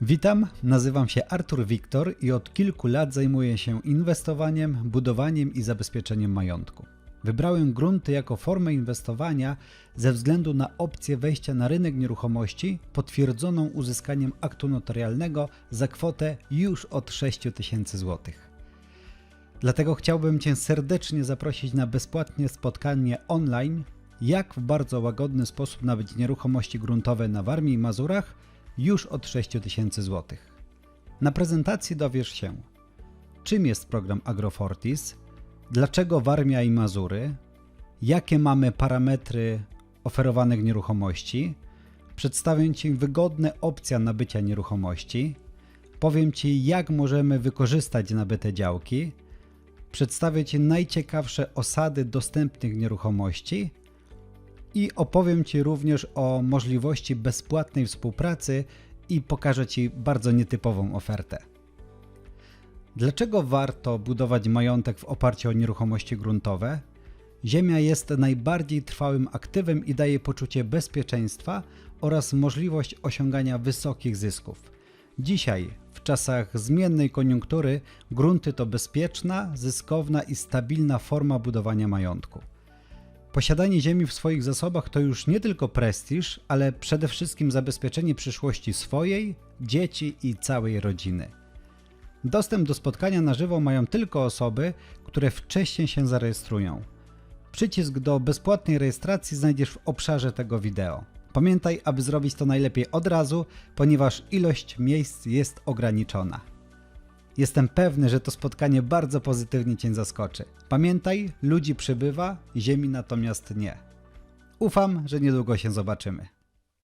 Witam, nazywam się Artur Wiktor i od kilku lat zajmuję się inwestowaniem, budowaniem i zabezpieczeniem majątku. Wybrałem grunty jako formę inwestowania ze względu na opcję wejścia na rynek nieruchomości potwierdzoną uzyskaniem aktu notarialnego za kwotę już od 6 tysięcy złotych. Dlatego chciałbym Cię serdecznie zaprosić na bezpłatne spotkanie online, jak w bardzo łagodny sposób nabyć nieruchomości gruntowe na Warmii i Mazurach już od 6 tysięcy złotych. Na prezentacji dowiesz się, czym jest program Agrofortis, dlaczego Warmia i Mazury, jakie mamy parametry oferowanych nieruchomości, przedstawię Ci wygodne opcje nabycia nieruchomości, powiem Ci, jak możemy wykorzystać nabyte działki, przedstawię Ci najciekawsze osady dostępnych nieruchomości i opowiem Ci również o możliwości bezpłatnej współpracy i pokażę Ci bardzo nietypową ofertę. Dlaczego warto budować majątek w oparciu o nieruchomości gruntowe? Ziemia jest najbardziej trwałym aktywem i daje poczucie bezpieczeństwa oraz możliwość osiągania wysokich zysków. Dzisiaj, w czasach zmiennej koniunktury, grunty to bezpieczna, zyskowna i stabilna forma budowania majątku. Posiadanie ziemi w swoich zasobach to już nie tylko prestiż, ale przede wszystkim zabezpieczenie przyszłości swojej, dzieci i całej rodziny. Dostęp do spotkania na żywo mają tylko osoby, które wcześniej się zarejestrują. Przycisk do bezpłatnej rejestracji znajdziesz w obszarze tego wideo. Pamiętaj, aby zrobić to najlepiej od razu, ponieważ ilość miejsc jest ograniczona. Jestem pewny, że to spotkanie bardzo pozytywnie Cię zaskoczy. Pamiętaj, ludzi przybywa, ziemi natomiast nie. Ufam, że niedługo się zobaczymy.